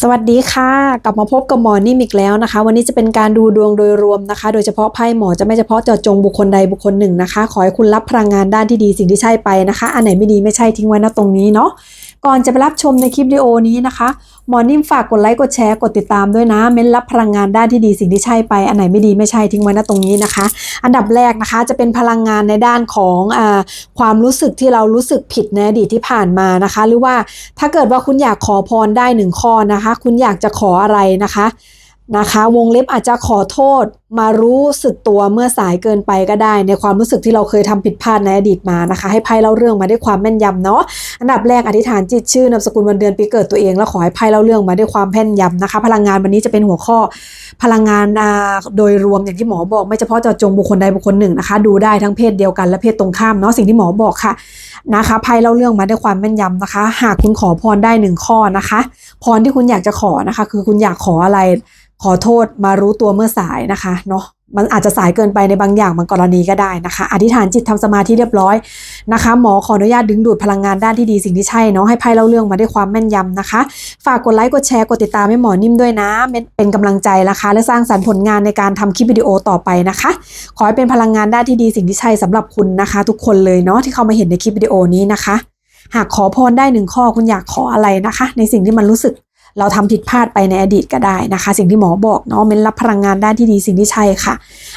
สวัสดีค่ะ กลับมาพบกับหมอนิ่มอีกแล้วนะคะ วันนี้จะเป็นการดูดวงโดยรวมนะคะ โดยเฉพาะไพ่หมอจะไม่เฉพาะเจาะจงบุคคลใดบุคคลหนึ่งนะคะ ขอให้คุณรับพลังงานด้านที่ดีสิ่งที่ใช่ไปนะคะ อันไหนไม่ดีไม่ใช่ทิ้งไว้นะตรงนี้เนาะ ก่อนจะไปรับชมในคลิปวิดีโอนี้นะคะหมอนิ่มฝากกดไลค์กดแชร์กดติดตามด้วยนะ เม้นรับพลังงานด้านที่ดีสิ่งที่ใช่ไปอันไหนไม่ดีไม่ใช่ทิ้งไว้นะตรงนี้นะคะ อันดับแรกนะคะจะเป็นพลังงานในด้านของอความรู้สึกที่เรารู้สึกผิดในอดีตที่ผ่านมานะคะ หรือว่าถ้าเกิดว่าคุณอยากขอพรได้หนึ่งข้อนะคะ คุณอยากจะขออะไรนะคะ นะคะ วงเล็บอาจจะขอโทษ มารู้สึกตัวเมื่อสายเกินไปก็ได้ ในความรู้สึกที่เราเคยทำผิดพลาดในอดีตมานะคะ ให้ไพ่เล่าเรื่องมาด้วยความแม่นยำเนาะอันดับแรกอธิษฐานจิตชื่อนามสกุลวันเดือนปีเกิดตัวเอง แล้วขอให้ไพ่เล่าเรื่องมาด้วยความแม่นยำนะคะ พลังงานวันนี้จะเป็นหัวข้อ พลังงานอ่าโดยรวมอย่างที่หมอบอก ไม่เฉพาะเจาะจงบุคคลใดบุคคลหนึ่งนะคะ ดูได้ทั้งเพศเดียวกันและเพศตรงข้ามเนาะสิ่งที่หมอบอกค่ะนะคะไพ่เล่าเรื่องมาด้วยความแม่นยำนะคะ หากคุณขอพรได้หนึ่งข้อนะคะ พรที่คุณอยากจะขอนะคะ คือคุณอยากขออะไร ขอโทษมารู้ตัวเมื่อสายนะคะเนาะมันอาจจะสายเกินไปในบางอย่างบางกรณีก็ได้นะคะ อธิษฐานจิตทำสมาธิเรียบร้อยนะคะ หมอขออนุญาตดึงดูดพลังงานด้านที่ดีสิ่งที่ใช่เนาะให้ไพ่เล่าเรื่องมาด้วยความแม่นยำนะคะ ฝากกดไลค์กดแชร์กดติดตามให้หมอนิ่มด้วยนะ เป็นเป็นกำลังใจนะคะ และสร้างสรรค์ผลงานในการทำคลิปวิดีโอต่อไปนะคะ ขอให้เป็นพลังงานด้านที่ดีสิ่งที่ใช่สำหรับคุณนะคะ ทุกคนเลยเนาะที่เข้ามาเห็นในคลิปวิดีโอนี้นะคะ หากขอพรได้หนึ่งข้อคุณอยากขออะไรนะคะ ในสิ่งที่มันรู้สึก เราทำผิดพลาดไปในอดีตก็ได้นะคะ สิ่งที่หมอบอกเนาะเม้นรับพลังงานด้านที่ดีสิ่งที่ใช่ค่ะ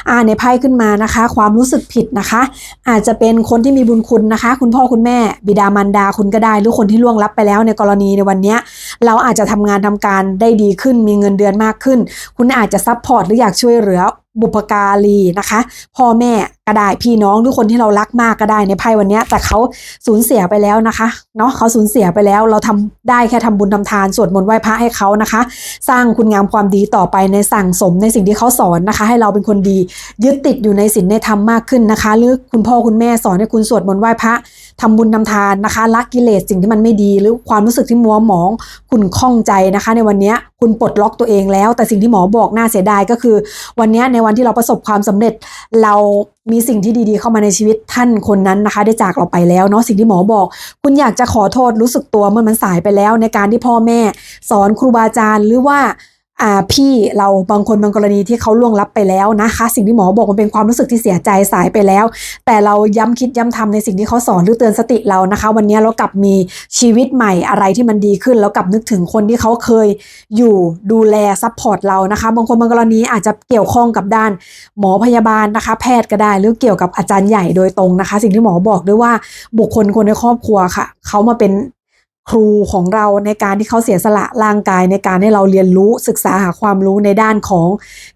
อ่าในไพ่ขึ้นมานะคะ ความรู้สึกผิดนะคะ อาจจะเป็นคนที่มีบุญคุณนะคะ คุณพ่อคุณแม่ บิดามารดาคุณก็ได้ หรือคนที่ล่วงลับไปแล้วในกรณีในวันนี้เราอาจจะทำงานทำการได้ดีขึ้นมีเงินเดือนมากขึ้น คุณอาจจะซัพพอร์ตหรืออยากช่วยเหลือ บุพการีนะคะ พ่อแม่ก็ได้พี่น้องหรือคนที่เรารักมากก็ได้ในไพ่วันนี้แต่เขาสูญเสียไปแล้วนะคะเนาะเขาสูญเสียไปแล้ว เราทำได้แค่ทำบุญทำทานสวดมนต์ไหว้พระให้เขานะคะ สร้างคุณงามความดีต่อไปในสั่งสมในสิ่งที่เขาสอนนะคะ ให้เราเป็นคนดียึดติดอยู่ในศีลในธรรมมากขึ้นนะคะ หรือคุณพ่อคุณแม่สอนให้คุณสวดมนต์ไหว้พระทำบุญทำทานนะคะละกิเลสสิ่งที่มันไม่ดี หรือความรู้สึกที่มัวหมองคุณข้องใจนะคะ ในวันนี้คุณปลดล็อกตัวเองแล้ว แต่สิ่งที่หมอบอกน่าเสียดายก็คือ วันนี้ในวันที่เราประสบความสำเร็จ เรามีสิ่งที่ดีๆ เข้ามาในชีวิตท่านคนนั้นนะคะ ได้จากเราไปแล้วเนาะสิ่งที่หมอบอก คุณอยากจะขอโทษรู้สึกตัวเมื่อมันสายไปแล้ว ในการที่พ่อแม่ สอนครูบาอาจารย์หรือว่า อ่าพี่เราบางคนบางกรณีที่เขาล่วงลับไปแล้วนะคะ สิ่งที่หมอบอกมันเป็นความรู้สึกที่เสียใจสายไปแล้ว แต่เราย้ำคิดย้ำทำในสิ่งที่เขาสอนหรือเตือนสติเรานะคะ วันนี้เรากลับมีชีวิตใหม่อะไรที่มันดีขึ้นแล้วกลับนึกถึงคนที่เขาเคยอยู่ดูแลซัพพอร์ตเรานะคะ บางคนบางกรณีอาจจะเกี่ยวข้องกับด้าน หมอพยาบาลนะคะ แพทย์ก็ได้หรือเกี่ยวกับอาจารย์ใหญ่โดยตรงนะคะ สิ่งที่หมอบอกด้วยว่าบุคคลคนในครอบครัวค่ะเขามาเป็น ครูของเราในการที่เขาเสียสละร่างกายในการให้เราเรียนรู้ศึกษาหาความรู้ในด้านของ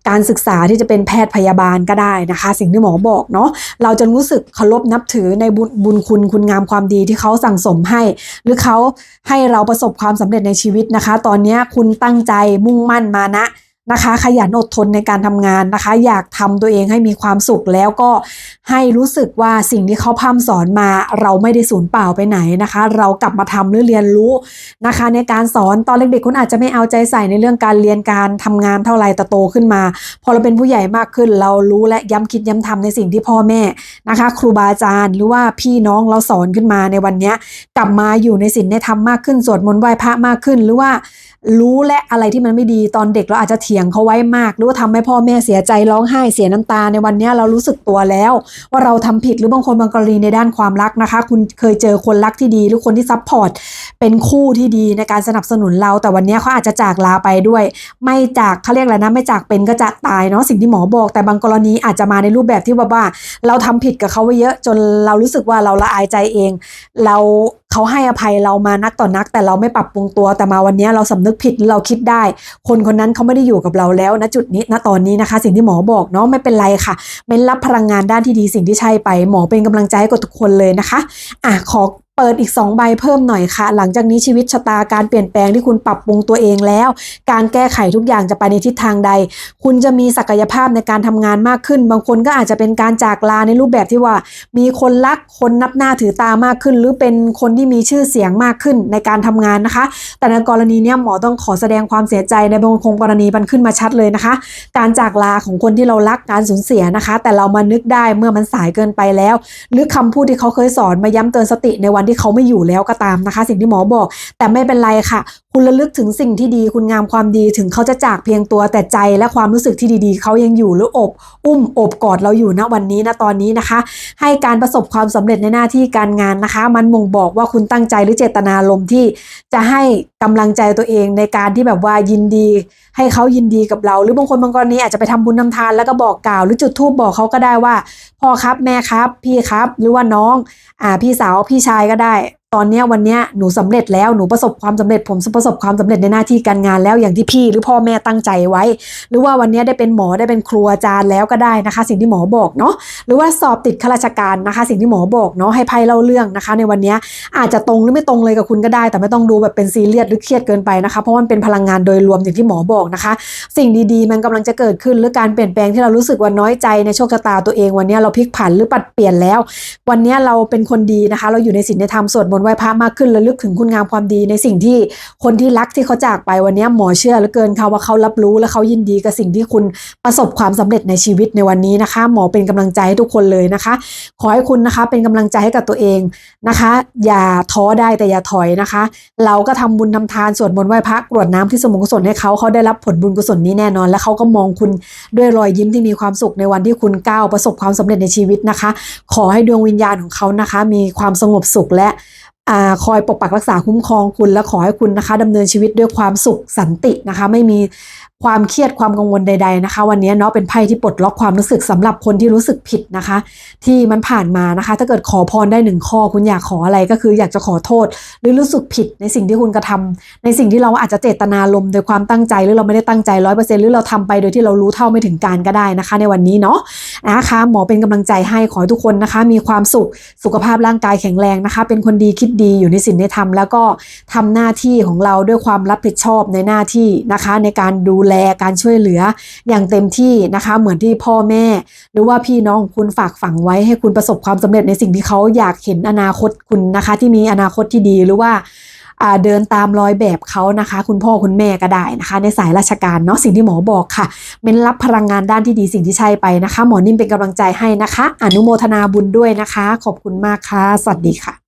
การศึกษาที่จะเป็นแพทย์พยาบาลก็ได้นะคะ สิ่งที่หมอบอกเนาะเราจะรู้สึกเคารพนับถือในบุญบุญคุณคุณงามความดีที่เขาสั่งสมให้ หรือเขาให้เราประสบความสำเร็จในชีวิตนะคะ ตอนนี้คุณตั้งใจมุ่งมั่นมานะ นะคะ ขยันอดทนในการทำงานนะคะ อยากทำตัวเองให้มีความสุขแล้วก็ให้รู้สึกว่าสิ่งที่เขาพร่ำสอนมา เราไม่ได้สูญเปล่าไปไหนนะคะ เรากลับมาทำหรือเรียนรู้นะคะ ในการสอนตอนเด็กๆคุณอาจจะไม่เอาใจใส่ในเรื่องการเรียนการทำงานเท่าไหร่แต่โตขึ้นมา พอเราเป็นผู้ใหญ่มากขึ้น เรารู้และย้ำคิดย้ำทำในสิ่งที่พ่อแม่นะคะ ครูบาอาจารย์หรือว่าพี่น้องเราสอนขึ้นมาในวันนี้กลับมาอยู่ในศีลในธรรมมากขึ้นสวดมนต์ไหว้พระมากขึ้นหรือว่า รู้และอะไรที่มันไม่ดีตอนเด็กเราอาจจะเถียงเขาไว้มาก หรือว่าทำให้พ่อแม่เสียใจร้องไห้เสียน้ำตาในวันนี้เรารู้สึกตัวแล้ว ว่าเราทำผิดหรือบางคนบางกรณีในด้านความรักนะคะ คุณเคยเจอคนรักที่ดี หรือคนที่ซัพพอร์ตเป็นคู่ที่ดีในการสนับสนุนเราแต่วันนี้เขาอาจจะจากลาไปด้วย ไม่จากเขาเรียกอะไรนะไม่จากเป็นก็จากตายเนาะสิ่งที่หมอบอก แต่บางกรณีอาจจะมาในรูปแบบที่ว่าว่าเราทำผิดกับเขาไว้เยอะจนเรารู้สึกว่าเราละอายใจเอง เรา เขาให้อภัยเรามานักต่อนัก แต่เราไม่ปรับปรุงตัวแต่มาวันนี้เราสำนึกผิดเราคิดได้ คนคนนั้นเขาไม่ได้อยู่กับเราแล้วณจุดนี้ณตอนนี้นะคะ สิ่งที่หมอบอกเนาะไม่เป็นไรค่ะเป็นรับพลังงานด้านที่ดีสิ่งที่ใช่ไป หมอเป็นกำลังใจให้กับทุกคนเลยนะคะอะขอ ปิดอีก 2 ใบเพิ่มหน่อยค่ะ หลังจากนี้ชีวิตชะตาการเปลี่ยนแปลงที่คุณปรับปรุงตัวเองแล้ว การแก้ไขทุกอย่างจะไปในทิศทางใด คุณจะมีศักยภาพในการทำงานมากขึ้น บางคนก็อาจจะเป็นการจากลาในรูปแบบที่ว่า มีคนรักคนนับหน้าถือตามากขึ้น หรือเป็นคนที่มีชื่อเสียงมากขึ้นในการทำงานนะคะ แต่ในกรณีนี้หมอต้องขอแสดงความเสียใจในบางคงกรณีมันขึ้นมาชัดเลยนะคะ การจากลาของคนที่เรารักการสูญเสียนะคะ แต่เรามานึกได้เมื่อมันสายเกินไปแล้ว หรือคำพูดที่เขาเคยสอนมาย้ำเตือนสติในวันที่เขาไม่อยู่แล้วก็ตามนะคะ สิ่งที่หมอบอก แต่ไม่เป็นไรค่ะ คุณระลึกถึงสิ่งที่ดี คุณงามความดีถึงเขาจะจากเพียงตัวแต่ใจและความรู้สึกที่ดีๆ เขายังอยู่หรืออบ อุ้มอบกอดเราอยู่ณวันนี้นะตอนนี้นะคะ ให้การประสบความสำเร็จในหน้าที่การงานนะคะ มันบ่งบอกว่าคุณตั้งใจหรือเจตนารมที่จะให้กำลังใจตัวเองในการที่แบบว่ายินดี ให้เขายินดีกับเรา หรือบางคนบางกรณีอาจจะไปทำบุญทำทานแล้วก็บอกกล่าว หรือจุดธูปบอกเขาก็ได้ว่าพ่อครับแม่ครับ พี่ครับ หรือว่าน้องอ่าพี่สาวพี่ชายก็ได้ ตอนนี้วันนี้หนูสำเร็จแล้วหนูประสบความสำเร็จผมประสบความสำเร็จในหน้าที่การงานแล้วอย่างที่พี่หรือพ่อแม่ตั้งใจไว้ หรือว่าวันนี้ได้เป็นหมอได้เป็นครูอาจารย์แล้วก็ได้นะคะ สิ่งที่หมอบอกเนาะหรือว่าสอบติดข้าราชการนะคะ สิ่งที่หมอบอกเนาะให้ไพ่เล่าเรื่องนะคะ ในวันนี้อาจจะตรงหรือไม่ตรงเลยกับคุณก็ได้ แต่ไม่ต้องดูแบบเป็นซีเรียสหรือเครียดเกินไปนะคะ เพราะมันเป็นพลังงานโดยรวมอย่างที่หมอบอกนะคะ สิ่งดีๆ มันกำลังจะเกิดขึ้นหรือการเปลี่ยนแปลงที่เรารู้สึกว่าน้อยใจในโชคชะตาตัวเองวันนี้เราพลิกผันหรือปัดเปลี่ยนแล้ว วันนี้เราเป็นคนดีนะคะ เราอยู่ในศีลในธรรมสวดมนไหว้พระมากขึ้นระลึกถึงคุณงามความดีในสิ่งที่คนที่รักที่เขาจากไปวันนี้หมอเชื่อเหลือเกินค่ะว่าเขารับรู้และเขายินดีกับสิ่งที่คุณประสบความสำเร็จในชีวิตในวันนี้นะคะ หมอเป็นกำลังใจให้ทุกคนเลยนะคะ ขอให้คุณนะคะเป็นกำลังใจให้กับตัวเองนะคะ อย่าท้อได้แต่อย่าถอยนะคะ เราก็ทำบุญทำทานสวดมนต์ไหว้พระกรวดน้ำที่สมงกุศลให้เขาเขาได้รับผลบุญกุศลนี้แน่นอน และเขาก็มองคุณด้วยรอยยิ้มที่มีความสุขในวันที่คุณก้าวประสบความสำเร็จในชีวิตนะคะ ขอให้ดวงวิญญาณของเขานะคะ มีความสงบสุขและ อคอยปกปักรักษาคุ้มครองคุณและขอให้คุณนะคะดำเนินชีวิตด้วยความสุขสันตินะคะ ไม่มี ความเครียดความกังวลใด ๆนะคะ วันนี้เนาะเป็นไพ่ที่ปลดล็อกความรู้สึกสำหรับคนที่รู้สึกผิดนะคะ ที่มันผ่านมานะคะ ถ้าเกิดขอพรได้หนึ่งข้อ คุณอยากขออะไรก็คืออยากจะขอโทษ หรือรู้สึกผิดในสิ่งที่คุณกระทำในสิ่งที่เราอาจจะเจตนาลมโดยความตั้งใจหรือเราไม่ได้ตั้งใจร้อยเปอร์เซ็นต์หรือเราทำไปโดยที่เรารู้เท่าไม่ถึงการก็ได้นะคะ ในวันนี้เนาะนะคะหมอเป็นกำลังใจให้ขอให้ทุกคนนะคะ มีความสุขสุขภาพร่างกายแข็งแรงนะคะ เป็นคนดีคิดดีอยู่ในศีลในธรรมแล้วก็ทำหน้าที่ของเราด้วยความรับผิดชอบในหน้าที่นะคะ ในการดูแลการช่วยเหลืออย่างเต็มที่นะคะ เหมือนที่พ่อแม่ หรือว่าพี่น้องคุณฝากฝังไว้ให้คุณประสบความสำเร็จในสิ่งที่เขาอยากเห็นอนาคตคุณนะคะ ที่มีอนาคตที่ดีหรือว่าเดินตามรอยแบบเขานะคะ คุณพ่อคุณแม่ก็ได้นะคะ ในสายราชการเนาะสิ่งที่หมอบอกค่ะเป็นรับพลังงานด้านที่ดีสิ่งที่ใช่ไปนะคะ หมอนิ่มเป็นกำลังใจให้นะคะ อนุโมทนาบุญด้วยนะคะ ขอบคุณมากค่ะ สวัสดีค่ะ